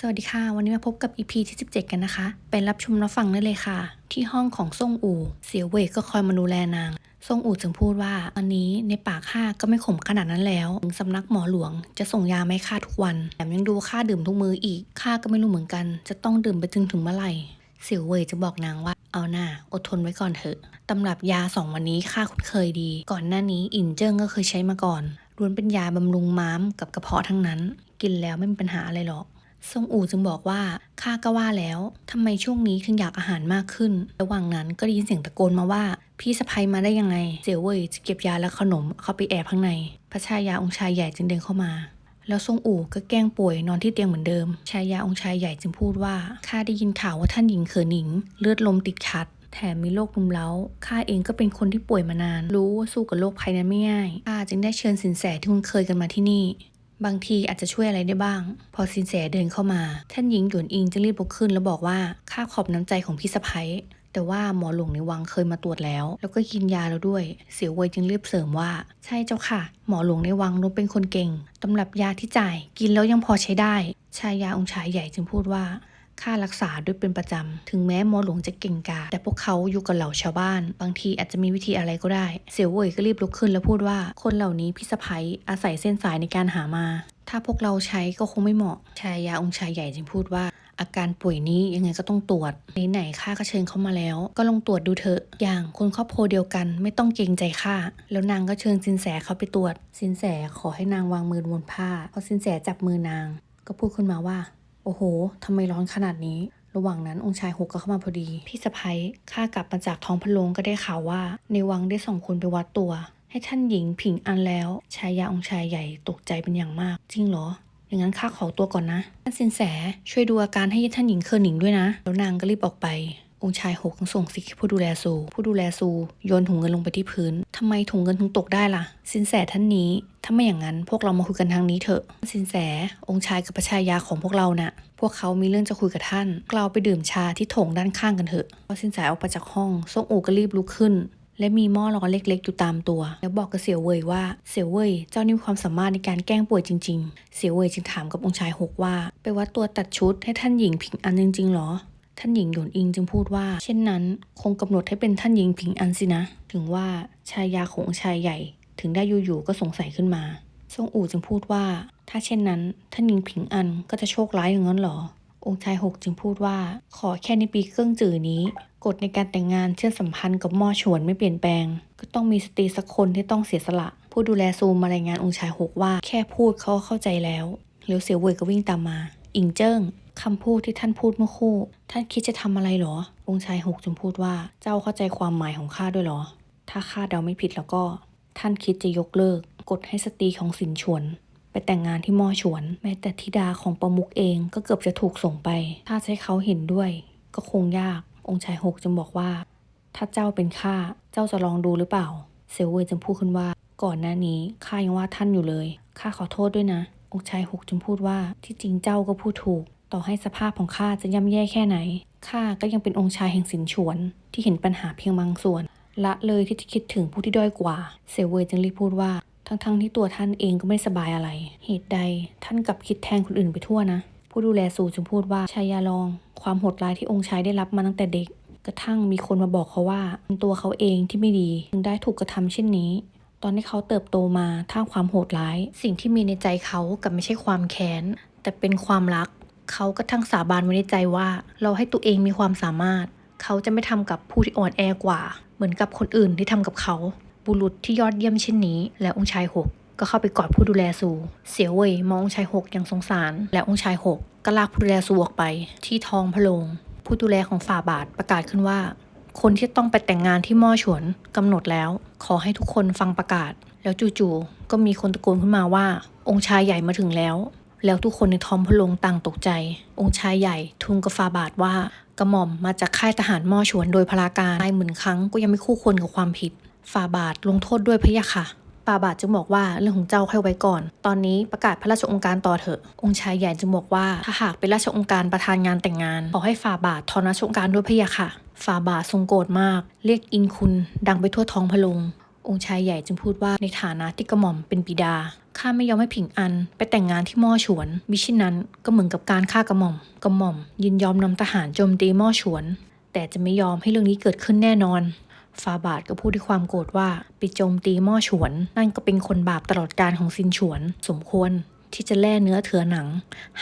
สวัสดีค่ะ วันนี้มาพบกับ EP ที่ 17 กันนะคะ ไปรับชมรับฟังได้เลยค่ะ ที่ห้องของซ่งอู่ เสียวเว่ยก็คอยมาดูแลนางซ่งอู่จึงพูดว่าตอนนี้ในปากข้าก็ไม่ขมขนาดนั้นแล้วถึงสำนักหมอหลวง จะส่งยาไม่ข้าทุกวันแถมยังดูข้าดื่มทุกมืออีกข้าก็ไม่รู้เหมือนกัน จะต้องดื่มไปถึงถึงเมื่อไหร่เสี่ยวเว่ยจะบอกนางว่าเอาหน้าอดทนไว้ก่อนเถอะตำรับยาสองวันนี้ข้าคุ้นเคยดี ก่อนหน้านี้อินเจิ้งก็เคยใช้มาก่อนล้วนเป็นยาบำรุงม้ามกับกระเพาะทั้งนั้น กินแล้วไม่มีปัญหาอะไรหรอก ซงอูจึงบอกว่าข้าก็ว่าแล้วทำไมช่วงนี้ถึงอยากอาหารมากขึ้น ระหว่างนั้นก็ได้ยินเสียงตะโกนมาว่า พี่สะพ้ยมาได้ยังไงเสี่ยวเว่ยจะเก็บยาและขนมเข้าไปแอบข้างใน พระชายาองค์ชายใหญ่จึงเดินเข้ามา แล้วซงอู่ก็แกล้งป่วยนอนที่เตียงเหมือนเดิม ชายาองค์ชายใหญ่จึงพูดว่าข้าได้ยินข่าวว่าท่านหญิงเขอหนิง เลือดลมติดขัดแถมมีโรครุมเร้า ข้าเองก็เป็นคนที่ป่วยมานาน รู้ว่าสู้กับโรคภัยนั้นไม่ง่าย ข้าจึงได้เชิญสินแสที่คุ้นเคยกันมาที่นี่ บางทีอาจจะช่วยอะไรได้บ้าง พอสินแสเดินเข้ามา ท่านหญิงหยวนอิงจึงรีบลุกขึ้นแล้วบอกว่าข้าขอบน้ำใจของพี่สะพ้ยแต่ว่าหมอหลวงในวังเคยมาตรวจแล้ว แล้วก็กินยาแล้วด้วย เสียวเวยจึงรีบเสริมว่า ใช่เจ้าค่ะ หมอหลวงในวังนู้นเป็นคนเก่งตำรับยาที่จ่าย กินแล้วยังพอใช้ได้ ชายาองค์ชายใหญ่จึงพูดว่า ค่ารักษาด้วยเป็นประจำ ถึงแม้หมอหลวงจะเก่งกา แต่พวกเขาอยู่กับเหล่าชาวบ้าน บางทีอาจจะมีวิธีอะไรก็ได้ เสี่ยวเว่ยก็รีบลุกขึ้นแล้วพูดว่า คนเหล่านี้พี่สะพ้ยอาศัยเส้นสายในการหามา ถ้าพวกเราใช้ก็คงไม่เหมาะ ชายาองค์ชายใหญ่จึงพูดว่าอาการป่วยนี้ยังไงก็ต้องตรวจไหนๆข้าก็เชิญเขามาแล้ว ก็ลองตรวจดูเถอะ อย่างคนครอบครัวเดียวกันไม่ต้องเกรงใจข้าแล้วนางก็เชิญสินแสเขาไปตรวจ สินแสขอให้นางวางมือบนผ้าพอสินแสจับมือนาง ก็พูดขึ้นมาว่า โอ้โหทำไมร้อนขนาดนี้ ระหว่างนั้นองค์ชายหกก็เข้ามาพอดี พี่สะพ้ยข้ากลับมาจากท้องพะโลงก็ได้ข่าวว่า ในวังได้ส่งคนไปวัดตัว ให้ท่านหญิงผิงอันแล้วชายาองค์ชายใหญ่ตกใจเป็นอย่างมาก จริงเหรออย่างนั้นข้าขอตัวก่อนนะท่านสินแสช่วยดูอาการให้ท่านหญิงเคอหนิงด้วยนะ แล้วนางก็รีบออกไป องค์ชายหกต้องส่งสิกให้ผู้ดูแลซู ผู้ดูแลซูโยนถุงเงินลงไปที่พื้นทำไมถุงเงินถึงตกได้ล่ะ สินแสท่านนี้ ถ้าไม่อย่างนั้นพวกเรามาคุยกันทางนี้เถอะ สินแส องค์ชายกับพระชายาของพวกเราน่ะ พวกเขามีเรื่องจะคุยกับท่าน เราไปดื่มชาที่โถงด้านข้างกันเถอะ พอสินแสออกไปจากห้องซ่งอูก็รีบลุกขึ้นและมีหม้อร้อนเล็กๆ อยู่ตามตัว แล้วบอกกับเสี่ยวเว่ยว่า เสี่ยวเว่ยเจ้านี่มีความสามารถในการแกล้งป่วยจริง ๆ เสี่ยวเว่ยจึงถามกับองค์ชายหกว่า ไปวัดตัวตัดชุดให้ท่านหญิงผิงอันจริงๆหรอ ท่านหญิงหยวนอิงจึงพูดว่า เช่นนั้น คงกำหนดให้เป็นท่านหญิงผิงอันสินะ ถึงว่าชายาของชายใหญ่ ถึงได้อยู่ๆก็สงสัยขึ้นมาซ่งอู่จึงพูดว่า ถ้าเช่นนั้น ท่านหญิงผิงอันก็จะโชคร้ายอย่างนั้นหรอ องค์ชายหกจึงพูดว่า ขอแค่ในปีเครื่องจื่อนี้ กฎในการแต่งงานเชื่อมสัมพันธ์กับหม่อฉวนไม่เปลี่ยนแปลง ก็ต้องมีสตรีสักคนที่ต้องเสียสละ ผู้ดูแลซูมมารายงานองค์ชายหกว่า แค่พูดเขาก็เข้าใจแล้วเลียวเสียวเว่ยก็วิ่งตามมา อิงเจิ้ง คำพูดที่ท่านพูดเมื่อคู่ ท่านคิดจะทำอะไรหรอ องค์ชายหกจึงพูดว่า เจ้าเข้าใจความหมายของข้าด้วยหรอ ถ้าข้าเดาไม่ผิดแล้วก็ ท่านคิดจะยกเลิก กฎให้สตรีของสินชวน ไปแต่งงานที่ม่อฉวน แม้แต่ธิดาของประมุกเองก็เกือบจะถูกส่งไป ถ้าใช้เขาเห็นด้วย ก็คงยาก องค์ชายหกจึงบอกว่า ถ้าเจ้าเป็นข้า เจ้าจะลองดูหรือเปล่า เซลเวยจึงพูดขึ้นว่า ก่อนหน้านี้ข้ายังว่าท่านอยู่เลย ข้าขอโทษด้วยนะ องค์ชายหกจึงพูดว่า ที่จริงเจ้าก็พูดถูก ต่อให้สภาพของข้าจะย่ำแย่แค่ไหนข้าก็ยังเป็นองค์ชายแห่งสินฉวนที่เห็นปัญหาเพียงบางส่วน ละเลยที่จะคิดถึงผู้ที่ด้อยกว่า เซเวยจึงรีบพูดว่า ทั้งๆที่ตัวท่านเองก็ไม่สบายอะไร เหตุใดท่านกลับคิดแทนคนอื่นไปทั่วนะ ผู้ดูแลสูจึงพูดว่าชายาลอง ความโหดร้ายที่องค์ชายได้รับมาตั้งแต่เด็ก กระทั่งมีคนมาบอกเขาว่าเป็นตัวเขาเองที่ไม่ดีถึงได้ถูกกระทำเช่นนี้ ตอนที่เขาเติบโตมาท่ามความโหดร้าย สิ่งที่มีในใจเขากับไม่ใช่ความแค้นแต่เป็นความรัก เขาก็ทั้งสาบานไว้ในใจว่า เราให้ตัวเองมีความสามารถ เขาจะไม่ทำกับผู้ที่อ่อนแอกว่า เหมือนกับคนอื่นที่ทำกับเขา บุรุษที่ยอดเยี่ยมเช่นนี้ และองค์ชายหกก็เข้าไปกอดผู้ดูแลซู เสียวเว่ยมององค์ชายหกอย่างสงสาร และองค์ชายหกก็ลากผู้ดูแลซูออกไป ที่ท้องพระโรงผู้ดูแลของฝ่าบาทประกาศขึ้นว่า คนที่ต้องไปแต่งงานที่ม่อฉวนกำหนดแล้ว ขอให้ทุกคนฟังประกาศ แล้วจู่ๆก็มีคนตะโกนขึ้นมาว่า องค์ชายใหญ่มาถึงแล้ว แล้วทุกคนในท้องพระโรงต่างตกใจ องค์ชายใหญ่ทูลกับฝ่าบาทว่ากระหม่อมมาจากค่ายทหารม่อฉวนโดยพลาการตายหมื่นครั้งก็ยังไม่คู่ควรกับความผิดฝ่าบาทลงโทษด้วยพะยะค่ะฝ่าบาทจึงบอกว่าเรื่องของเจ้าค่อยไว้ก่อน ตอนนี้ประกาศพระราชองค์การต่อเถอะ องค์ชายใหญ่จึงบอกว่าถ้าหากเป็นราชองค์การประธานงานแต่งงาน ขอให้ฝ่าบาทถอนราชองค์การด้วยพะยะค่ะ ฝ่าบาททรงโกรธมาก เรียกอินคุณ ดังไปทั่วท้องพระโรง องค์ชายใหญ่จึงพูดว่าในฐานะที่กระหม่อมเป็นบิดาข้าไม่ยอมให้ผิงอัน ไปแต่งงานที่ม่อฉวนมิฉะนั้นก็เหมือนกับการฆ่ากระหม่อมกระหม่อม ยินยอมนำทหารโจมตีม่อฉวน แต่จะไม่ยอมให้เรื่องนี้เกิดขึ้นแน่นอนฟาบาทก็พูดด้วยความโกรธว่าไปโจมตีม่อฉวน นั่นก็เป็นคนบาปตลอดการของซินฉวน สมควรที่จะแล่เนื้อเถือหนัง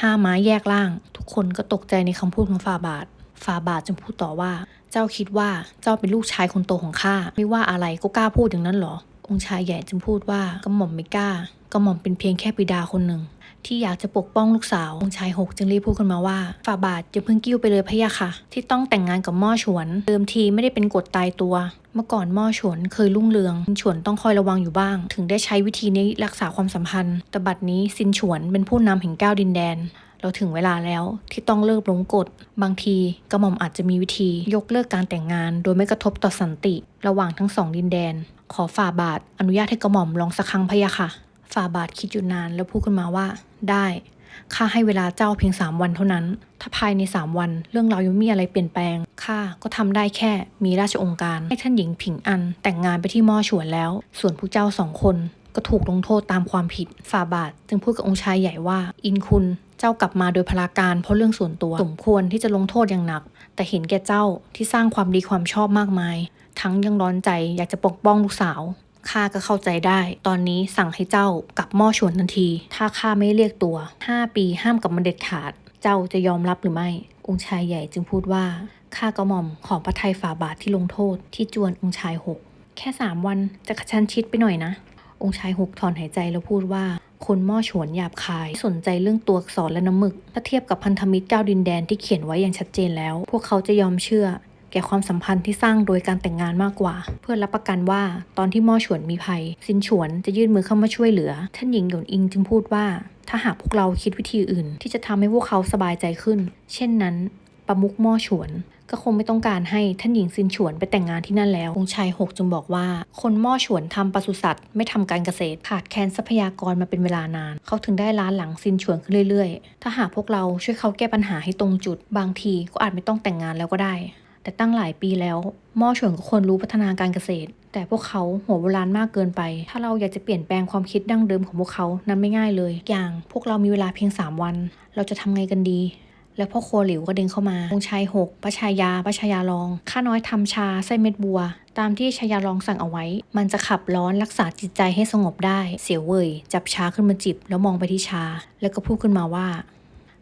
ห้าไม้แยกล่าง ทุกคนก็ตกใจในคำพูดของฟาบาทฟาบาทจึงพูดต่อว่า เจ้าคิดว่าเจ้าเป็นลูกชายคนโตของข้าไม่ว่าอะไรก็กล้าพูดอย่างนั้นเหรอ องค์ชายใหญ่จึงพูดว่ากระหม่อมไม่กล้ากระหม่อมเป็นเพียงแค่บิดาคนหนึ่ง ที่อยากจะปกป้องลูกสาว องค์ชายหกจึงรีบพูดขึ้นมาว่าฝ่าบาทจะเพิ่งกิ้วไปเลยพะยะค่ะ ที่ต้องแต่งงานกับม่อฉวน เดิมทีไม่ได้เป็นกฎตายตัว เมื่อก่อนม่อฉวนเคยรุ่งเรืองซินฉวนต้องคอยระวังอยู่บ้าง ถึงได้ใช้วิธีนี้รักษาความสัมพันธ์แต่บัดนี้ซินฉวนเป็นผู้นำแห่งก้าวดินแดน เราถึงเวลาแล้วที่ต้องเลิกหลงกฎบางทีกระหม่อมอาจจะมีวิธียกเลิกการแต่งงาน โดยไม่กระทบต่อสันติ ระหว่างทั้งสองดินแดน ขอฝ่าบาทอนุญาตให้กระหม่อมลองสักครั้งพะยะค่ะ ฝ่าบาทคิดอยู่นานแล้วพูดขึ้นมาว่า ได้ข้าให้เวลาเจ้าเพียง3วันเท่านั้น ถ้าภายใน3วัน เรื่องราวยังมีอะไรเปลี่ยนแปลง ข้าก็ทำได้แค่มีราชองค์การ ให้ท่านหญิงผิงอันแต่งงานไปที่ม่อฉวนแล้ว ส่วนผู้เจ้าสองคนก็ถูกลงโทษตามความผิด ฝ่าบาท จึงพูดกับองค์ชายใหญ่ว่า อินคุณ จ้ากลับมาโดยพลาการเพราะเรื่องส่วนตัว สมควรที่จะลงโทษอย่างหนัก แต่เห็นแก่เจ้าที่สร้างความดีความชอบมากมาย ทั้งยังร้อนใจอยากจะปกป้องลูกสาวข้าก็เข้าใจได้ ตอนนี้สั่งให้เจ้ากลับหม้อชวนทันที ถ้าข้าไม่เรียกตัว 5 ปีห้ามกลับมาเด็ดขาด เจ้าจะยอมรับหรือไม่ องค์ชายใหญ่จึงพูดว่า ข้ากระหม่อมขอพระทัยฝ่าบาทที่ลงโทษที่จวนองค์ชายหก แค่สามวันจะกระชั้นชิดไปหน่อยนะ องค์ชายหกถอนหายใจแล้วพูดว่า คนม้อฉวนหยาบคาย สนใจเรื่องตัวอักษรและน้ำหมึก ถ้าเทียบกับพันธมิตรเก้าดินแดนที่เขียนไว้อย่างชัดเจนแล้ว พวกเขาจะยอมเชื่อแก่ความสัมพันธ์ที่สร้างโดยการแต่งงานมากกว่า เพื่อรับประกันว่าตอนที่ม่อฉวนมีภัยซินฉวนจะยื่นมือเข้ามาช่วยเหลือ ท่านหญิงหยวนอิงจึงพูดว่า ถ้าหากพวกเราคิดวิธีอื่น ที่จะทำให้พวกเขาสบายใจขึ้น เช่นนั้นประมุกม้อฉวน ก็คงไม่ต้องการให้ท่านหญิงซินฉวนไปแต่งงานที่นั่นแล้ว องค์ชายหกจึงบอกว่า คนม้อฉวนทำปศุสัตว์ ไม่ทำการเกษตรขาดแคลนทรัพยากรมาเป็นเวลานาน เขาถึงได้ล้านหลังซินฉวนขึ้นเรื่อยๆ ถ้าหากพวกเราช่วยเขาแก้ปัญหาให้ตรงจุด บางทีก็อาจไม่ต้องแต่งงานแล้วก็ได้ แต่ตั้งหลายปีแล้วม้อฉวนก็ควรรู้พัฒนาการเกษตร แต่พวกเขาหัวโบราณมากเกินไป ถ้าเราอยากจะเปลี่ยนแปลงความคิดดั้งเดิมของพวกเขานั้นไม่ง่ายเลย อย่างพวกเรามีเวลาเพียง3วัน เราจะทำไงกันดี แล้วพ่อครัวหลิวก็เดินเข้ามาองชายหกพระชายาพระชายาลอง ข้าน้อยทำชาไส้เม็ดบัว ตามที่ชายาลองสั่งเอาไว้ มันจะขับร้อนรักษาจิตใจให้สงบได้ เสียวเว่ยจับชาขึ้นมาจิบแล้วมองไปที่ชา แล้วก็พูดขึ้นมาว่า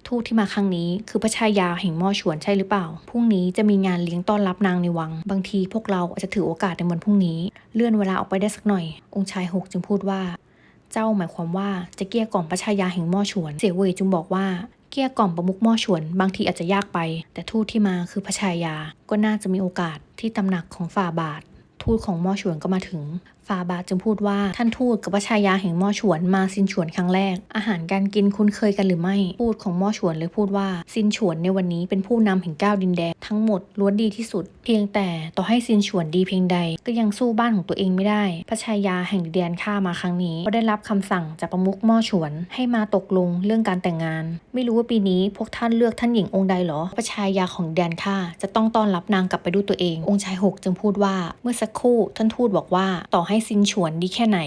ทูตที่มาครั้งนี้คือพระชายาแห่งหม้อฉวนใช่หรือเปล่า พรุ่งนี้จะมีงานเลี้ยงต้อนรับนางในวัง บางทีพวกเราอาจจะถือโอกาสในวันพรุ่งนี้ เลื่อนเวลาออกไปได้สักหน่อย องค์ชายหกจึงพูดว่า เจ้าหมายความว่าจะเกลี้ยกล่อมพระชายาแห่งหม้อฉวน เสวยจึงบอกว่า เกี้ยกล่อมประมุกม่อฉวนบางทีอาจจะยากไป แต่ทูตที่มาคือพระชายา ก็น่าจะมีโอกาสที่ตำหนักของฝ่าบาท ทูตของม่อฉวนก็มาถึง ฝ่าบาจึงพูดว่าท่านทูตกับพระชายาแห่งมอฉวนมาซินฉวนครั้งแรก อาหารการกินคุ้นเคยกันหรือไม่ทูตของมอฉวนเลยพูดว่าซินฉวนในวันนี้เป็นผู้นำแห่งก้าวดินแดนทั้งหมดล้วนดีที่สุด เพียงแต่ต่อให้ซินฉวนดีเพียงใด ก็ยังสู้บ้านของตัวเองไม่ได้พระชายาแห่งดินแดนข้ามาครั้งนี้ ก็ได้รับคำสั่งจากประมุขมอฉวนให้มาตกลงเรื่องการแต่งงาน ไม่รู้ว่าปีนี้พวกท่านเลือกท่านหญิงองค์ใดหรอพระชายาของดแดนข้าจะต้องต้อนรับนางกลับไปด้วยตัวเอง องค์ชายหกจึงพูดว่าเมื่อสักครู่ท่านทูตบอกว่าต่อให้ซินฉวนดีแค่ไหน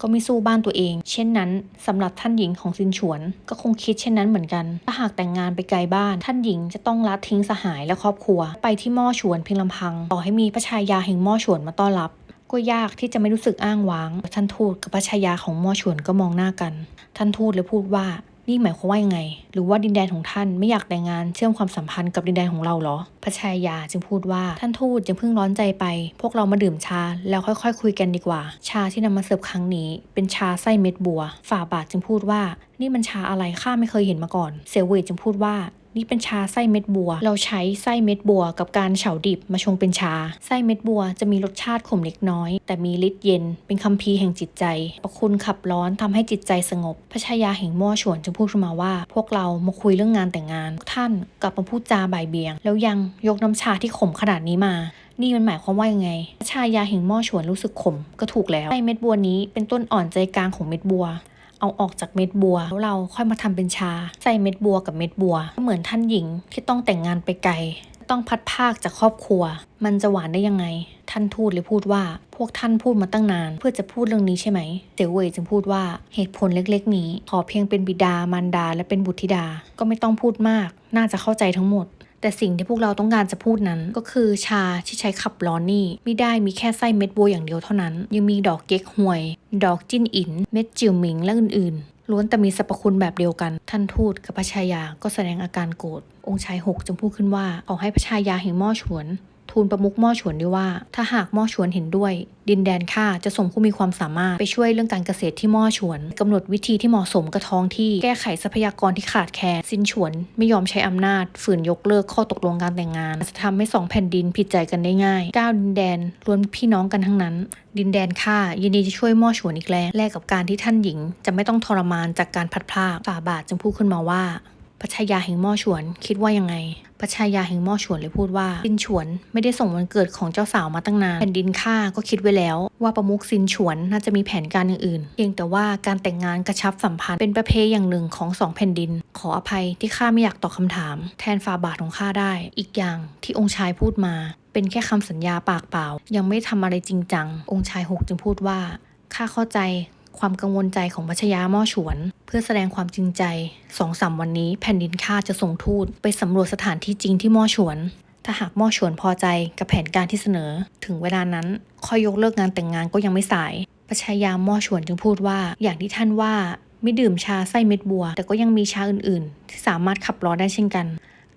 ก็ไม่สู้บ้านตัวเอง เช่นนั้นสำหรับท่านหญิงของซินฉวน ก็คงคิดเช่นนั้นเหมือนกัน ถ้าหากแต่งงานไปไกลบ้าน ท่านหญิงจะต้องละทิ้งสหายและครอบครัว ไปที่หม้อฉวนเพียงลำพัง ต่อให้มีพระชายาแห่งหม้อฉวนมาต้อนรับ ก็ยากที่จะไม่รู้สึกอ้างว้าง ท่านทูตกับพระชายาของหม้อฉวนก็มองหน้ากัน ท่านทูตเลยพูดว่า นี่หมายความว่ายังไง หรือว่าดินแดนของท่านไม่อยากแต่งงานเชื่อมความสัมพันธ์กับดินแดนของเราเหรอ พระชายาจึงพูดว่าท่านทูตยังเพิ่งร้อนใจไป พวกเรามาดื่มชาแล้วค่อยๆคุยกันดีกว่า ชาที่นำมาเสิร์ฟครั้งนี้ เป็นชาไส้เม็ดบัว ฝ่าบาทจึงพูดว่า นี่มันชาอะไรข้าไม่เคยเห็นมาก่อน เซเวยจึงพูดว่า นี่เป็นชาไส้เม็ดบัว เราใช้ไส้เม็ดบัว กับการเฉาดิบมาชงเป็นชา ไส้เม็ดบัวจะมีรสชาติขมเล็กน้อย แต่มีฤทธิ์เย็น เป็นคัมภีร์แห่งจิตใจ ประคุณขับร้อนทำให้จิตใจสงบ พระชายาแห่งม่อฉวนจึงพูดขึ้นมาว่า พวกเรามาคุยเรื่องงานแต่งงาน ท่านกลับมาพูดจาบ่ายเบียง แล้วยังยกน้ำชาที่ขมขนาดนี้มานี่มันหมายความว่ายังไงพระชายาแห่งม่อฉวนรู้สึกขมก็ถูกแล้วไส้เม็ดบัวนี้เป็นต้นอ่อนใจกลางของเม็ดบัว เอาออกจากเม็ดบัว แล้วเราค่อยมาทำเป็นชา ใส่เม็ดบัวกับเม็ดบัวก็เหมือนท่านหญิงที่ต้องแต่งงานไปไกล ต้องพัดภาคจากครอบครัว มันจะหวานได้ยังไง ท่านทูตเลยพูดว่า พวกท่านพูดมาตั้งนาน เพื่อจะพูดเรื่องนี้ใช่ไหมเสี่ยวเว่ยจึงพูดว่าเหตุผลเล็กๆ นี้ ขอเพียงเป็นบิดามารดาและเป็นบุตรธิดา ก็ไม่ต้องพูดมาก น่าจะเข้าใจทั้งหมด แต่สิ่งที่พวกเราต้องการจะพูดนั้น ก็คือชาที่ใช้ขับร้อนนี่ไม่ได้มีแค่ไส้เม็ดบัวอย่างเดียวเท่านั้น ยังมีดอกเก๊กฮวย ดอกจิ้นอิน เม็ดจิวหมิงและอื่นๆ ล้วนแต่มีสรรพคุณแบบเดียวกัน ท่านทูตกับพระชายาก็แสดงอาการโกรธองค์ชายหกจึงพูดขึ้นว่าขอให้พระชายาแห่งหม้อฉวน ทูลประมุขม้อฉวนด้วยว่า ถ้าหากม้อฉวนเห็นด้วย ดินแดนข้าจะส่งผู้มีความสามารถไปช่วยเรื่องการเกษตรที่ม้อฉวนกำหนดวิธีที่เหมาะสมกับท้องที่แก้ไขทรัพยากรที่ขาดแคลนสินฉวนไม่ยอมใช้อำนาจ ฝืนยกเลิกข้อตกลงการแต่งงานจะทำให้สองแผ่นดินผิดใจกันได้ง่ายเก้าดินแดนล้วนพี่น้องกันทั้งนั้น ดินแดนข้ายินดีจะช่วยม้อฉวนอีกแรงแลกกับการที่ท่านหญิง จะไม่ต้องทรมานจากการพัดพรากฝ่าบาทจึงพูดขึ้นมาว่า พระชายาแห่งหม้อฉวนคิดว่ายังไงพระชายาแห่งหม้อฉวนเลยพูดว่าซินฉวนไม่ได้ส่งวันเกิดของเจ้าสาวมาตั้งนาน แผ่นดินข้าก็คิดไว้แล้ว ว่าประมุขซินฉวนน่าจะมีแผนการอย่างอื่นเพียงแต่ว่าการแต่งงานกระชับสัมพันธ์เป็นประเพณีอย่างหนึ่งของสองแผ่นดิน ขออภัยที่ข้าไม่อยากตอบคำถาม แทนฝ่าบาทของข้าได้ อีกอย่างที่องค์ชายพูดมา เป็นแค่คำสัญญาปากเปล่า ยังไม่ทำอะไรจริงจัง องค์ชายหกจึงพูดว่าข้าเข้าใจ ความกังวลใจของวัชยาม้อฉวน เพื่อแสดงความจริงใจสองสามวันนี้แผ่นดินข้าจะส่งทูตไปสำรวจสถานที่จริงที่ม้อฉวน ถ้าหากม้อฉวนพอใจกับแผนการที่เสนอ ถึงเวลานั้นค่อยยกเลิกงานแต่งงานก็ยังไม่สายประชยาม้อฉวนจึงพูดว่า อย่างที่ท่านว่าไม่ดื่มชาไส้เม็ดบัว แต่ก็ยังมีชาอื่นๆ ที่สามารถขับร้อนได้เช่นกัน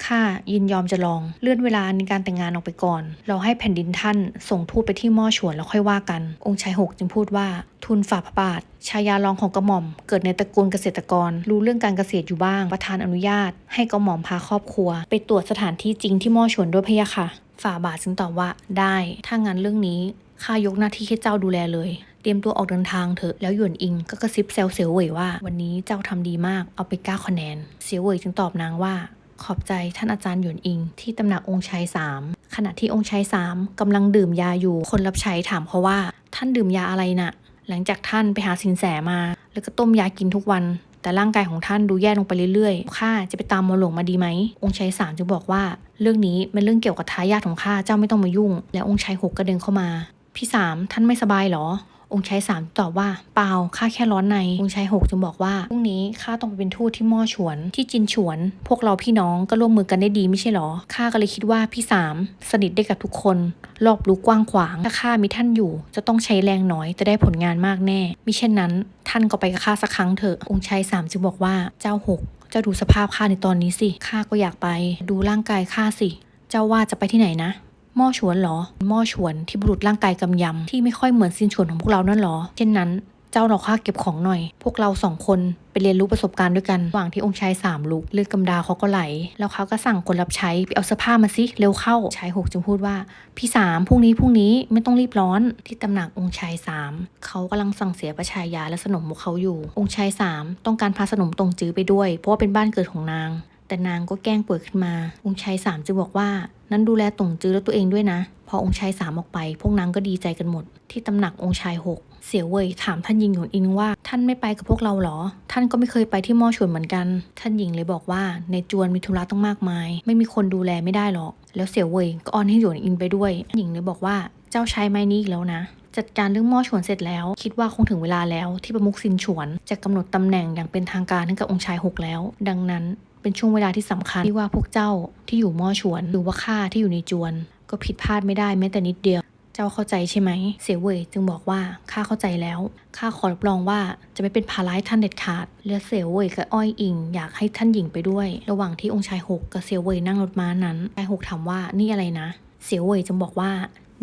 ข้ายินยอมจะลองเลื่อนเวลาในการแต่งงานออกไปก่อน เราให้แผ่นดินท่านส่งทูตไปที่ม้อฉวนแล้วค่อยว่ากัน องค์ชายหกจึงพูดว่าทูลฝ่าพระบาท ชายาลองของกระหม่อม เกิดในตระกูลเกษตรกร รู้เรื่องการเกษตรอยู่บ้าง ประธานอนุญาต ให้กระหม่อมพาครอบครัว ไปตรวจสถานที่จริงที่ม้อฉวนด้วยพะยะค่ะ ฝ่าบาทจึงตอบว่าได้ ถ้างั้นเรื่องนี้ข้ายกหน้าที่ให้เจ้าดูแลเลย เตรียมตัวออกเดินทางเถอะ แล้วหยวนอิงก็กระซิบแซวเสียวเหวยว่า วันนี้เจ้าทำดีมาก เอาไป9คะแนน เสียวเหวยจึงตอบนางว่า ขอบใจท่านอาจารย์หยวนอิง ที่ตำหนักองค์ชัยสามขณะที่องค์ชัยสามกำลังดื่มยาอยู่ คนรับใช้ถามเขาว่า ท่านดื่มยาอะไรน่ะ หลังจากท่านไปหาสินแสมา แล้วก็ต้มยากินทุกวัน แต่ร่างกายของท่านดูแย่ลงไปเรื่อยๆ ข้าจะไปตามมอหลวงมาดีไหม องค์ชัยสามจึงบอกว่า เรื่องนี้เป็นเรื่องเกี่ยวกับทายาทของข้า เจ้าไม่ต้องมายุ่ง แล้วองค์ชัยหกก็เดินเข้ามา พี่สามท่านไม่สบายเหรอ องค์ชายสามตอบว่าเปล่าข้าแค่ร้อนใน องค์ชายหกจึงบอกว่าพรุ่งนี้ข้าต้องไปเป็นทูตที่ม้อฉวน ที่จินฉวน พวกเราพี่น้องก็ร่วมมือกันได้ดีไม่ใช่หรอข้าก็เลยคิดว่าพี่สามสนิทได้กับทุกคนรอบรู้กว้างขวางถ้าข้ามีท่านอยู่ จะต้องใช้แรงน้อยจะได้ผลงานมากแน่มิเช่นนั้น ท่านก็ไปกับข้าสักครั้งเถอะองค์ชายสามจึงบอกว่าเจ้าหกเจ้าดูสภาพข้าในตอนนี้สิข้าก็อยากไป ดูร่างกายข้าสิ เจ้าว่าจะไปที่ไหนนะ ม้อฉวนเหรอม้อฉวนที่บุรุษร่างกายกำยำที่ไม่ค่อยเหมือนซินฉวนของพวกเรานั่นเหรอ เช่นนั้นเจ้าหรอข้าเก็บของหน่อย พวกเราสองคนไปเรียนรู้ประสบการณ์ด้วยกันระหว่างที่องค์ชายสามลุกเลือดกำดาเขาก็ไหล แล้วเขาก็สั่งคนรับใช้ไปเอาเสื้อผ้ามาสิเร็วเข้าชายหกจึงพูดว่า พี่สามพรุ่งนี้พรุ่งนี้ไม่ต้องรีบร้อนที่ตำหนักองค์ชายสามเขากำลังสั่งเสียประชายาและสนมของเขาอยู่ องค์ชายสามต้องการพาสนมตรงจื้อไปด้วย เพราะว่าเป็นบ้านเกิดของนาง แต่นางก็แกล้งป่วยขึ้นมา องค์ชายสามจึงบอกว่า นั้นดูแลต่งจื้อและตัวเองด้วยนะ พอองค์ชายสามออกไป พวกนางก็ดีใจกันหมด ที่ตำหนักองค์ชายหกเสียวเว่ยถามท่านหญิงหยวนอินว่า ท่านไม่ไปกับพวกเราเหรอ ท่านก็ไม่เคยไปที่ม้อฉวนเหมือนกัน ท่านหญิงเลยบอกว่าในจวนมีธุระต้องมากมาย ไม่มีคนดูแลไม่ได้หรอก แล้วเสียวเว่ยก็อ้อนให้หยวนอินไปด้วยท่านหญิงเลยบอกว่าเจ้าใช้ไม้นี้อีกแล้วนะจัดการเรื่องม้อฉวนเสร็จแล้ว คิดว่าคงถึงเวลาแล้วที่ประมุขซินฉวน จะกำหนดตำแหน่งอย่างเป็นทางการให้กับองค์ชายหกแล้ว ดังนั้น เป็นช่วงเวลาที่สำคัญที่ว่าพวกเจ้าที่อยู่ม้อฉวน หรือว่าข้าที่อยู่ในจวน ก็ผิดพลาดไม่ได้แม้แต่นิดเดียว เจ้าเข้าใจใช่ไหม เสียเว่ยจึงบอกว่าข้าเข้าใจแล้วข้าขอรับรองว่าจะไม่เป็นภาระให้ท่านเด็ดขาดและเสียเว่ยกับอ้อยอิง อยากให้ท่านหญิงไปด้วย ระหว่างที่องค์ชายหกกับเสียเว่ยนั่งรถม้านั้นชายหกถามว่านี่อะไรนะ เสียเว่ยจึงบอกว่า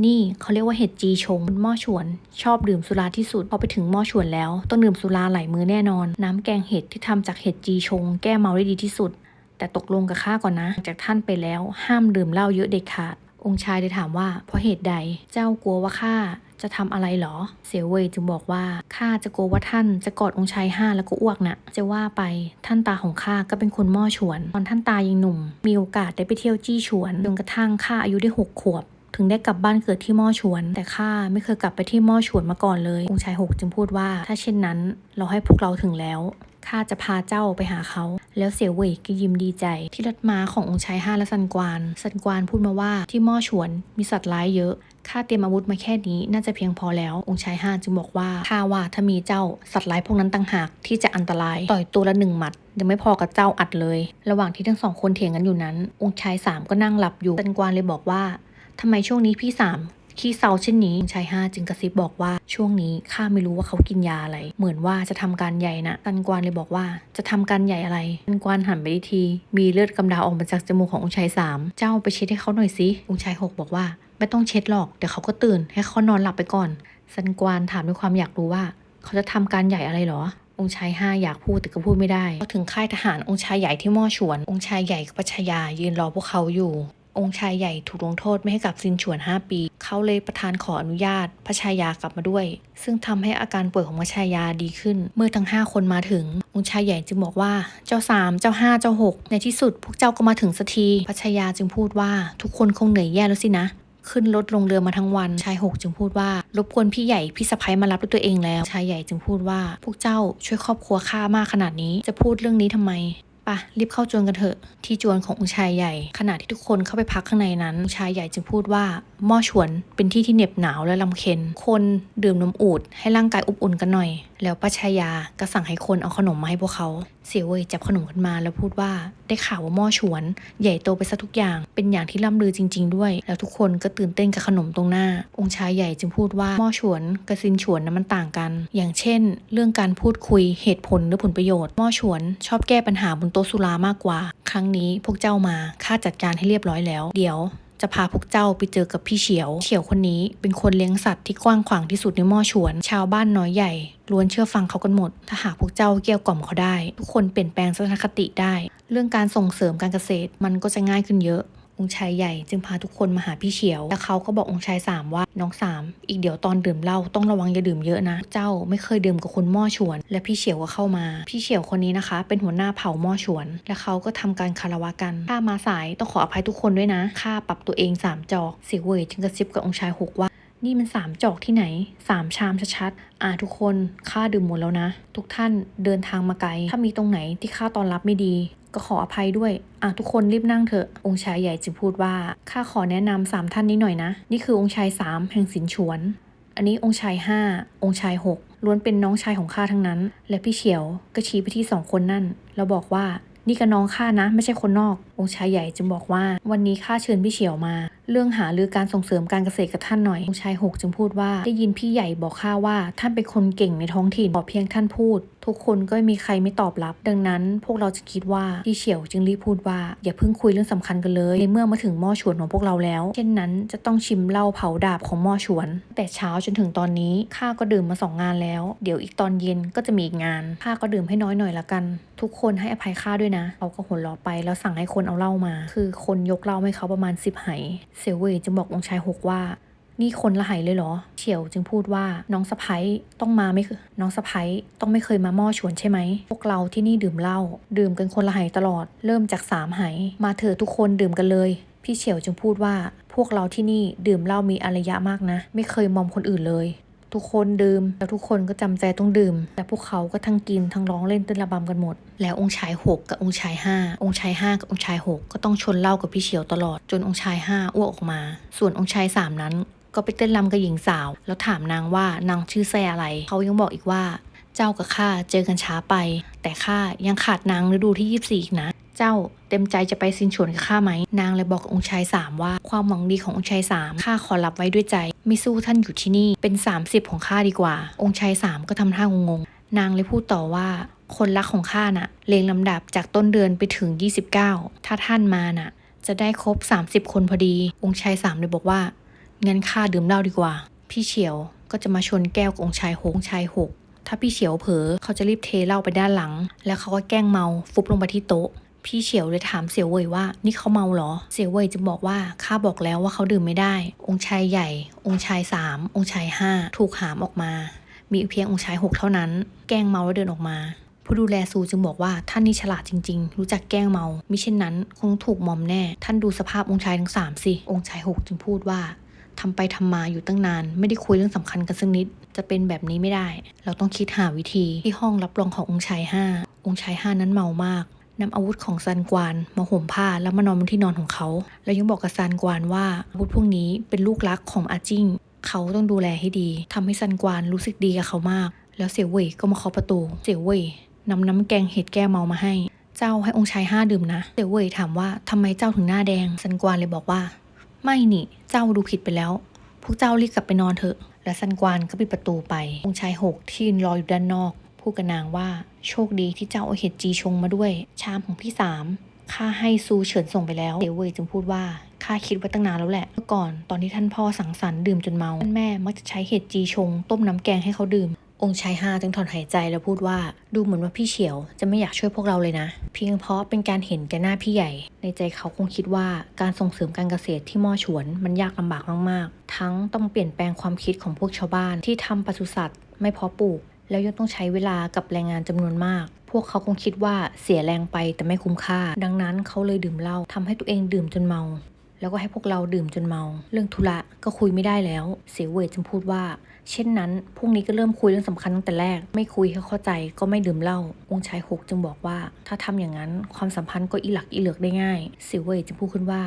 นี่เขาเรียกว่าเห็ดจีชงหม้อฉวน ชอบดื่มสุราที่สุด พอไปถึงหม้อฉวนแล้ว ต้องดื่มสุราหลายมือแน่นอน น้ำแกงเห็ดที่ทำจากเห็ดจีชง แก้เมาได้ดีที่สุด แต่ตกลงกับข้าก่อนนะ จากท่านไปแล้ว ห้ามดื่มเหล้าเยอะเด็ดขาด องค์ชายได้ถามว่า เพราะเหตุใดเจ้ากลัวว่าข้าจะทำอะไรหรอ เสียวเวยจึงบอกว่าข้าจะกลัวว่าท่านจะกอดองค์ชายห้าแล้วก็อ้วกน่ะ จะว่าไปท่านตาของข้าก็เป็นคนม้อฉวน ตอนท่านตายังหนุ่ม มีโอกาสได้ไปเที่ยวจี้ฉวนจนกระทั่งข้าอายุได้หกขวบ ถึงได้กลับบ้านเกิดที่ม้อฉวน แต่ข้าไม่เคยกลับไปที่ม้อฉวนมาก่อนเลย องค์ชายหกจึงพูดว่า ถ้าเช่นนั้นเราให้พวกเราถึงแล้วข้าจะพาเจ้าไปหาเขา แล้วเสียวเหวยก็ยิ้มดีใจ ที่รถม้าขององค์ชายห้าและซันกวานซันกวานพูดมาว่าที่ม้อฉวนมีสัตว์ร้ายเยอะข้าเตรียมอาวุธมาแค่นี้น่าจะเพียงพอแล้ว องค์ชายห้าจึงบอกว่าข้าว่าถ้ามีเจ้าสัตว์ร้ายพวกนั้นต่างหากที่จะอันตรายต่อยตัวละหนึ่งหมัดยังไม่พอกับเจ้าอัดเลย ระหว่างที่ทั้งสองคนเถียงกันอยู่นั้น องค์ชายสามก็นั่งหลับอยู่ซันกวานเลยบอกว่า ทำไมช่วงนี้พี่สามขี้เศร้าเช่นนี้ชายห้าจึงกระซิบบอกว่าช่วงนี้ข้าไม่รู้ว่าเขากินยาอะไร เหมือนว่าจะทำการใหญ่นะตันกวานเลยบอกว่าจะทำการใหญ่อะไรตันกวานหันไปที มีเลือดกำดาออกมาจากจมูกขององค์ชายสามเจ้าไปเช็ดให้เขาหน่อยสิองค์ชายหกบอกว่า ไม่ต้องเช็ดหรอกเดี๋ยวเขาก็ตื่น ให้เขานอนหลับไปก่อนซันกวานถามด้วยความอยากรู้ว่า เขาจะทำการใหญ่อะไรเหรอองค์ชายห้าอยากพูดแต่ก็พูดไม่ได้พอถึงค่ายทหารองค์ชายใหญ่ที่ม้อฉวน องค์ชายใหญ่กับปัชญายืนรอพวกเขาอยู่ องค์ชายใหญ่ถูกลงโทษไม่ให้กลับซินฉวน 5 ปี เขาเลยประทานขออนุญาตพระชายากลับมาด้วย ซึ่งทำให้อาการป่วยของพระชายาดีขึ้น เมื่อทั้ง 5 คนมาถึง องค์ชายใหญ่จึงบอกว่าเจ้าสามเจ้าห้าเจ้าหกในที่สุดพวกเจ้าก็มาถึงสักทีพระชายาจึงพูดว่าทุกคนคงเหนื่อยแย่แล้วสินะขึ้นรถลงเรือมาทั้งวัน ชายหกจึงพูดว่ารบกวนพี่ใหญ่พี่สะพ้ยมารับด้วยตัวเองแล้ว ชายใหญ่จึงพูดว่า พวกเจ้าช่วยครอบครัวข้ามากขนาดนี้ จะพูดเรื่องนี้ทำไม ปะรีบเข้าจวนกันเถอะที่จวนขององค์ชายใหญ่ ขณะที่ทุกคนเข้าไปพักข้างในนั้นองค์ชายใหญ่จึงพูดว่าหม้อฉวนเป็นที่ที่เหน็บหนาวและลำเค็น คนดื่มนมอูดให้ร่างกายอบอุ่นกันหน่อย แล้วป้าชายาก็สั่งให้คนเอาขนมมาให้พวกเขา เสียวเว่ยจับขนมขึ้นมาแล้วพูดว่าได้ข่าวว่าหม้อฉวน ใหญ่โตไปซะทุกอย่างเป็นอย่างที่ล่ำลือจริง ๆ ด้วย แล้วทุกคนก็ตื่นเต้นกับขนมตรงหน้า องค์ชายใหญ่จึงพูดว่าหม้อฉวนกับซินฉวนนั้นมันต่างกัน อย่างเช่น เรื่องการพูดคุยเหตุผลหรือผลประโยชน์หม้อฉวน ชอบแก้ปัญหาบนโต๊ะสุรามากกว่า ครั้งนี้พวกเจ้ามาข้าจัดการให้เรียบร้อยแล้ว เดี๋ยวจะพาพวกเจ้าไปเจอกับพี่เฉียว เฉียวคนนี้เป็นคนเลี้ยงสัตว์ที่กว้างขวางที่สุดในหม้อชวน ชาวบ้านน้อยใหญ่ล้วนเชื่อฟังเขากันหมด ถ้าหากพวกเจ้าเกลี้ยกล่อมเขาได้ ทุกคนเปลี่ยนแปลงทัศนคติได้ เรื่องการส่งเสริมการเกษตรมันก็จะง่ายขึ้นเยอะ องค์ชายใหญ่จึงพาทุกคนมาหาพี่เฉียวแล้วเขาก็บอกองค์ชายสามว่าน้องสามอีกเดี๋ยวตอนดื่มเหล้าต้องระวังอย่าดื่มเยอะนะ เจ้าไม่เคยดื่มกับคนหม้อฉวน และพี่เฉียวก็เข้ามา พี่เฉียวคนนี้นะคะ เป็นหัวหน้าเผ่าหม้อฉวน และเขาก็ทำการคารวะกันข้ามาสายต้องขออภัยทุกคนด้วยนะข้าปรับตัวเองสามจอกเสียเว่ยจึงกระซิบกับองค์ชายหกว่านี่มันสามจอกที่ไหนสามชามชัดๆ อ่าทุกคนข้าดื่มหมดแล้วนะ ทุกท่านเดินทางมาไกล ถ้ามีตรงไหนที่ข้าตอนรับไม่ดี ก็ขออภัยด้วย อะทุกคนรีบนั่งเถอะ องค์ชายใหญ่จึงพูดว่า ข้าขอแนะนำสามท่านนี้หน่อยนะ นี่คือองค์ชายสามแห่งสินฉวน อันนี้องค์ชายห้า องค์ชายหกล้วนเป็นน้องชายของข้าทั้งนั้น และพี่เฉียวก็ชี้ไปที่สองคนนั่น แล้วบอกว่านี่ก็น้องข้านะ ไม่ใช่คนนอก องค์ชายใหญ่จึงบอกว่า วันนี้ข้าเชิญพี่เฉียวมา เรื่องหารือการส่งเสริมการเกษตรกับท่านหน่อย องค์ชายหกจึงพูดว่า ได้ยินพี่ใหญ่บอกข้าว่า ท่านเป็นคนเก่งในท้องถิ่นขอเพียงท่านพูด ทุกคนก็ไม่มีใครไม่ตอบรับ ดังนั้นพวกเราจะคิดว่าพี่เฉียวจึงรีบพูดว่าอย่าเพิ่งคุยเรื่องสำคัญกันเลยในเมื่อมาถึงหม้อฉวนของพวกเราแล้ว เช่นนั้นจะต้องชิมเหล้าเผาดาบของหม้อฉวน แต่เช้าจนถึงตอนนี้ข้าก็ดื่มมาสองงานแล้ว เดี๋ยวอีกตอนเย็นก็จะมีอีกงานข้าก็ดื่มให้น้อยหน่อยละกัน ทุกคนให้อภัยข้าด้วยนะเขาก็หัวเราะไปแล้วสั่งให้คนเอาเหล้ามา คือคนยกเหล้าให้เขาประมาณสิบไหเซเว่ยจึงบอกองค์ชายหกว่า นี่คนละไหเลยเหรอ เฉียวจึงพูดว่าน้องสะพ้ยต้องมาไม่คือน้องสะพ้ยต้องไม่เคยมาหม้อชวนใช่ไหม พวกเราที่นี่ดื่มเหล้าดื่มกันคนละไหตลอด เริ่มจากสามไหมาเถอะทุกคนดื่มกันเลย พี่เฉียวจึงพูดว่า พวกเราที่นี่ดื่มเหล้ามีอารยะมากนะ ไม่เคยมอมคนอื่นเลย ทุกคนดื่มแล้วทุกคนก็จำใจต้องดื่ม แต่พวกเขาก็ทั้งกินทั้งร้องเล่นเต้นระบำกันหมด แล้วองค์ชายหกกับองค์ชายห้าองค์ชายห้ากับองค์ชายหกก็ต้องชนเหล้ากับพี่เฉียวตลอดจนองค์ชายห้าอ้วกออกมา ส่วนองค์ชายสามนั้น ก็ไปเต้นรำกับหญิงสาว แล้วถามนางว่านางชื่อแซ่อะไร เขายังบอกอีกว่า เจ้ากับข้าเจอกันช้าไป แต่ข้ายังขาดนางฤดูที่ 24 อีกนะเจ้าเต็มใจจะไปสินฉวนกับข้าไหม นางเลยบอกองค์ชายสามว่าความหวังดีขององค์ชายสามข้าขอรับไว้ด้วยใจ ไม่สู้ท่านอยู่ที่นี่เป็น 30 ของข้าดีกว่า องค์ชายสามก็ทำท่างงๆนางเลยพูดต่อว่า คนรักของข้าน่ะเรียงลำดับจากต้นเดือนไปถึง 29 ถ้าท่านมาน่ะ จะได้ครบ 30 คนพอดี องค์ชายสามเลยบอกว่า งั้นข้าดื่มเหล้าดีกว่า พี่เฉียวก็จะมาชนแก้วกับองค์ชายหงชายหก ถ้าพี่เฉียวเผลอเขาจะรีบเทเหล้าไปด้านหลัง แล้วเขาก็แกล้งเมาฟุบลงไปที่โต๊ะ พี่เฉียวเลยถามเสี่ยวเว่ยว่า นี่เขาเมาเหรอ เสี่ยวเว่ยจึงบอกว่าข้าบอกแล้วว่าเขาดื่มไม่ได้ องค์ชายใหญ่ องค์ชายสามองค์ชายห้าถูกหามออกมา มีเพียงองค์ชายหกเท่านั้น แกล้งเมาแล้วเดินออกมาผู้ดูแลซูจึงบอกว่าท่านนี่ฉลาดจริง ๆ รู้จักแกล้งเมา มิเช่นนั้น คงถูกมอมแน่ ท่านดูสภาพองค์ชายทั้งสามสิ องค์ชายหกจึงพูดว่า ทำไปทำมาอยู่ตั้งนาน ไม่ได้คุยเรื่องสำคัญกันสักนิด จะเป็นแบบนี้ไม่ได้ เราต้องคิดหาวิธีที่ห้องรับรองขององค์ชายห้าองค์ชายห้านั้นเมามากนำอาวุธของซานกวานมาห่มผ้าแล้วมานอนบนที่นอนของเขา แล้วยังบอกกับซานกวานว่าอาวุธพวกนี้เป็นลูกรักของอาจิ้ง เขาต้องดูแลให้ดีทำให้ซันกวานรู้สึกดีกับเขามาก แล้วเสี่ยวเว่ยก็มาเคาะประตู เสี่ยวเว่ยนำน้ำแกงเห็ดแก้เมามาให้ เจ้าให้องค์ชายห้าดื่มนะ เสี่ยวเว่ยถามว่าทำไมเจ้าถึงหน้าแดงซันกวานเลยบอกว่า ไม่นี่เจ้าดูผิดไปแล้ว พวกเจ้ารีบกลับไปนอนเถอะ และซันกวานก็ปิดประตูไปองค์ชายหกที่ยืนรออยู่ด้านนอก พูดกับนางว่าโชคดีที่เจ้าเอาเห็ดจีชงมาด้วย ชามของพี่สามข้าให้ซูเฉินส่งไปแล้วเสี่ยวเวยจึงพูดว่าข้าคิดไว้ตั้งนานแล้วแหละ เมื่อก่อนตอนที่ท่านพ่อสังสรรค์ดื่มจนเมาท่านแม่มักจะใช้เห็ดจีชง ต้มน้ำแกงให้เขาดื่ม องค์ชายห้าจึงถอนหายใจแล้วพูดว่า ดูเหมือนว่าพี่เฉียวจะไม่อยากช่วยพวกเราเลยนะ เพียงเพราะเป็นการเห็นแก่หน้าพี่ใหญ่ ในใจเขาคงคิดว่าการส่งเสริมการเกษตรที่ม่อฉวนมันยากลำบากมากๆ ทั้งต้องเปลี่ยนแปลงความคิดของพวกชาวบ้านที่ทำปศุสัตว์ ไม่เพาะปลูก แล้วยังต้องใช้เวลากับแรงงานจำนวนมากพวกเขาคงคิดว่าเสียแรงไปแต่ไม่คุ้มค่า ดังนั้นเขาเลยดื่มเหล้าทำให้ตัวเองดื่มจนเมา แล้วก็ให้พวกเราดื่มจนเมา เรื่องธุระก็คุยไม่ได้แล้ว เสียเวยจึงพูดว่า เช่นนั้นพรุ่งนี้ก็เริ่มคุยเรื่องสำคัญตั้งแต่แรก ไม่คุยให้เข้าใจก็ไม่ดื่มเหล้าองค์ชายหกจึงบอกว่า ถ้าทำอย่างนั้นความสัมพันธ์ก็อีหลักอีเหลือกได้ง่าย เสียเวยจึงพูดขึ้นว่า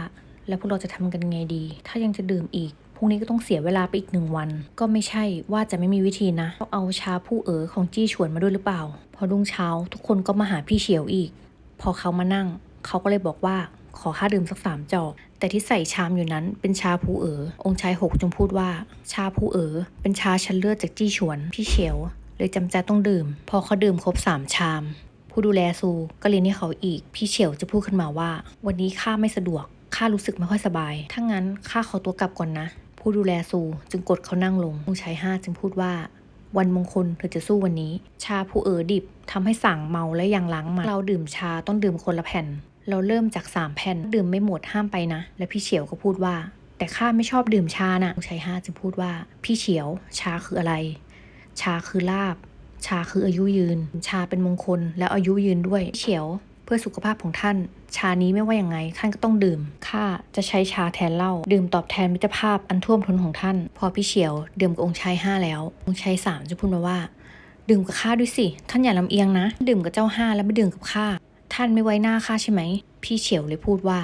แล้วพวกเราจะทำกันไงดี ถ้ายังจะดื่มอีกพรุ่งนี้ก็ต้องเสียเวลาไปอีกหนึ่งวัน ก็ไม่ใช่ว่าจะไม่มีวิธีนะต้องเอาชาผู้เอ๋อของจี้ฉวนมาด้วยหรือเปล่า พอรุ่งเช้าทุกคนก็มาหาพี่เฉียวอีก พอเขามานั่ง เขาก็เลยบอกว่าขอค่าดื่มสักสามจอก แต่ที่ใส่ชามอยู่นั้นเป็นชาผู้เอ๋อองค์ชายหกจึงพูดว่า ชาผู้เอ๋อเป็นชาชั้นเลือดจากจี้ฉวน พี่เฉียว เลยจำใจต้องดื่ม พอเขาดื่มครบสามชาม ผู้ดูแลซูก็เรียนให้เขาอีก พี่เฉียวจะพูดขึ้นมาว่า วันนี้ข้าไม่สะดวกข้ารู้สึกไม่ค่อยสบาย ถ้างั้นข้าขอตัวกลับก่อนนะ ผู้ดูแลซูจึงกดเขานั่งลงองค์ชายห้าจึงพูดว่า วันมงคลเธอจะสู้วันนี้ ชาผู้เอ๋อดิบทำให้สั่งเมาและยังล้างมาเราดื่มชาต้องดื่มคนละแผ่น เราเริ่มจากสามแผ่น ดื่มไม่หมดห้ามไปนะ และพี่เฉียวก็พูดว่า แต่ข้าไม่ชอบดื่มชานะองค์ชายห้าจึงพูดว่า พี่เฉียว ชาคืออะไร ชาคือลาบ ชาคืออายุยืน ชาเป็นมงคล แล้วอายุยืนด้วยเฉียว เพื่อสุขภาพของท่าน ชานี้ไม่ว่าอย่างไงท่านก็ต้องดื่มข้าจะใช้ชาแทนเหล้าดื่มตอบแทนมิตรภาพอันท่วมท้นของท่าน พอพี่เฉียว ดื่มกับองค์ชายห้าแล้ว องค์ชายสามจะพูดมาว่า ดื่มกับข้าด้วยสิท่านอย่าลำเอียงนะ ดื่มกับเจ้าห้าแล้วไม่ดื่มกับข้า ท่านไม่ไว้หน้าข้าใช่ไหม พี่เฉียวเลยพูดว่า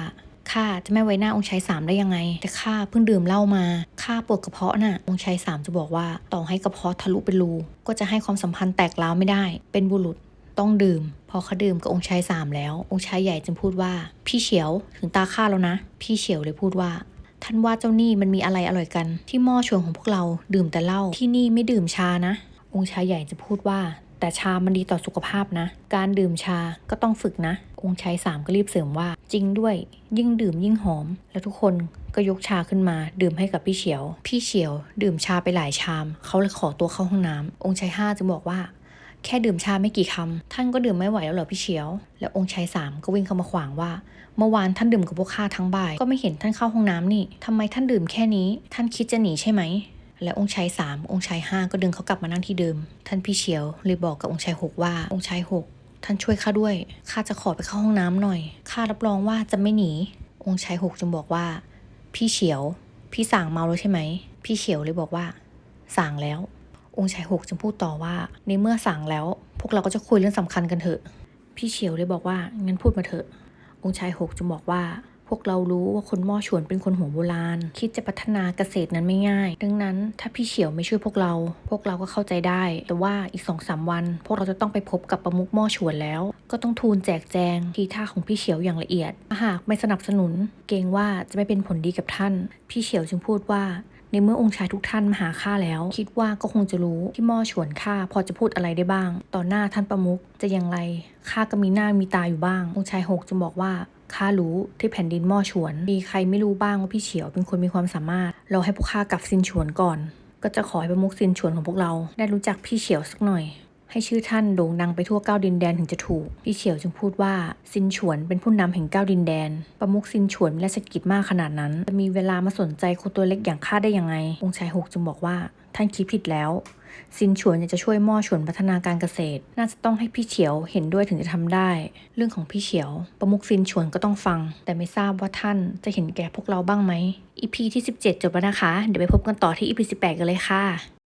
ข้าจะไม่ไว้หน้าองค์ชายสามได้ยังไง แต่ข้าเพิ่งดื่มเหล้ามาข้าปวดกระเพาะน่ะ องค์ชายสามจะบอกว่าต่อให้กระเพาะทะลุเป็นรูก็จะให้ความสัมพันธ์แตกร้าวไม่ได้ เป็นบุรุษต้องดื่ม พอเขาดื่มกับองค์ชายสามแล้ว องค์ชายใหญ่จึงพูดว่า พี่เฉียวถึงตาข้าแล้วนะ พี่เฉียวเลยพูดว่า ท่านว่าเจ้านี่มันมีอะไรอร่อยกัน ที่หม้อชวนของพวกเราดื่มแต่เหล้าที่นี่ไม่ดื่มชานะ องค์ชายใหญ่จะพูดว่า แต่ชามันดีต่อสุขภาพนะ การดื่มชาก็ต้องฝึกนะ องค์ชายสามก็รีบเสริมว่า จริงด้วย ยิ่งดื่มยิ่งหอม แล้วทุกคนก็ยกชาขึ้นมา ดื่มให้กับพี่เฉียว พี่เฉียว ดื่มชาไปหลายชาม เขาเลยขอตัวเข้าห้องน้ำองค์ชายห้าจึงบอกว่า แค่ดื่มชาไม่กี่คำท่านก็ดื่มไม่ไหวแล้วเหรอพี่เฉียว แล้วองค์ชายสามก็วิ่งเข้ามาขวางว่าเมื่อวานท่านดื่มกับพวกข้าทั้งบ่าย ก็ไม่เห็นท่านเข้าห้องน้ำนี่ทำไมท่านดื่มแค่นี้ ท่านคิดจะหนีใช่ไหม และองค์ชายสามองค์ชายห้าก็ดึงเขากลับมานั่งที่เดิม ท่านพี่เฉียวเลยบอกกับองค์ชายหกว่าองค์ชายหกท่านช่วยข้าด้วยข้าจะขอไปเข้าห้องน้ำหน่อยข้ารับรองว่าจะไม่หนี องค์ชายหกจึงบอกว่า พี่เฉียว พี่สั่งเมาแล้วใช่ไหมพี่เฉียวเลยบอกว่าสั่งแล้ว องค์ชายหกจึงพูดต่อว่าในเมื่อสั่งแล้ว พวกเราก็จะคุยเรื่องสำคัญกันเถอะ พี่เฉียวเลยบอกว่างั้นพูดมาเถอะ องค์ชายหกจึงบอกว่า พวกเรารู้ว่าคนม้อฉวนเป็นคนหัวโบราณ คิดจะพัฒนาเกษตรนั้นไม่ง่าย ดังนั้นถ้าพี่เฉียวไม่ช่วยพวกเรา พวกเราก็เข้าใจได้ แต่ว่าอีกสองสามวัน พวกเราจะต้องไปพบกับประมุขม้อฉวนแล้ว ก็ต้องทูลแจกแจงทีท่าของพี่เฉียวอย่างละเอียดหากไม่สนับสนุน เกรงว่าจะไม่เป็นผลดีกับท่าน พี่เฉียวจึงพูดว่าในเมื่อองค์ชายทุกท่านมาหาข้าแล้ว คิดว่าก็คงจะรู้ที่ม้อฉวนข้าพอจะพูดอะไรได้บ้าง ต่อหน้าท่านประมุขจะอย่างไรข้าก็มีหน้ามีตาอยู่บ้าง องค์ชายหกจึงบอกว่า ข้ารู้ที่แผ่นดินม้อฉวน มีใครไม่รู้บ้างว่าพี่เฉียวเป็นคนมีความสามารถ เราให้พวกข้ากับซินฉวนก่อน ก็จะขอให้ประมุขซินฉวนของพวกเรา ได้รู้จักพี่เฉียวสักหน่อย ให้ชื่อท่านโด่งดังไปทั่วเก้าดินแดนถึงจะถูก พี่เฉียวจึงพูดว่าซินฉวนเป็นผู้นำแห่งเก้าดินแดน ประมุขซินฉวนมีราชกิจมากขนาดนั้น จะมีเวลามาสนใจคนตัวเล็กอย่างข้าได้ยังไง องค์ชายหกจึงบอกว่า ท่านคิดผิดแล้ว ซินฉวนอยากจะช่วยม่อฉวนพัฒนาการเกษตร น่าจะต้องให้พี่เฉียวเห็นด้วยถึงจะทำได้ เรื่องของพี่เฉียว ประมุขซินฉวนก็ต้องฟัง แต่ไม่ทราบว่าท่านจะเห็นแก่พวกเราบ้างไหมอีพีที่ 17 จบแล้วนะคะ เดี๋ยวไปพบกันต่อที่อีพี18 กันเลยค่ะ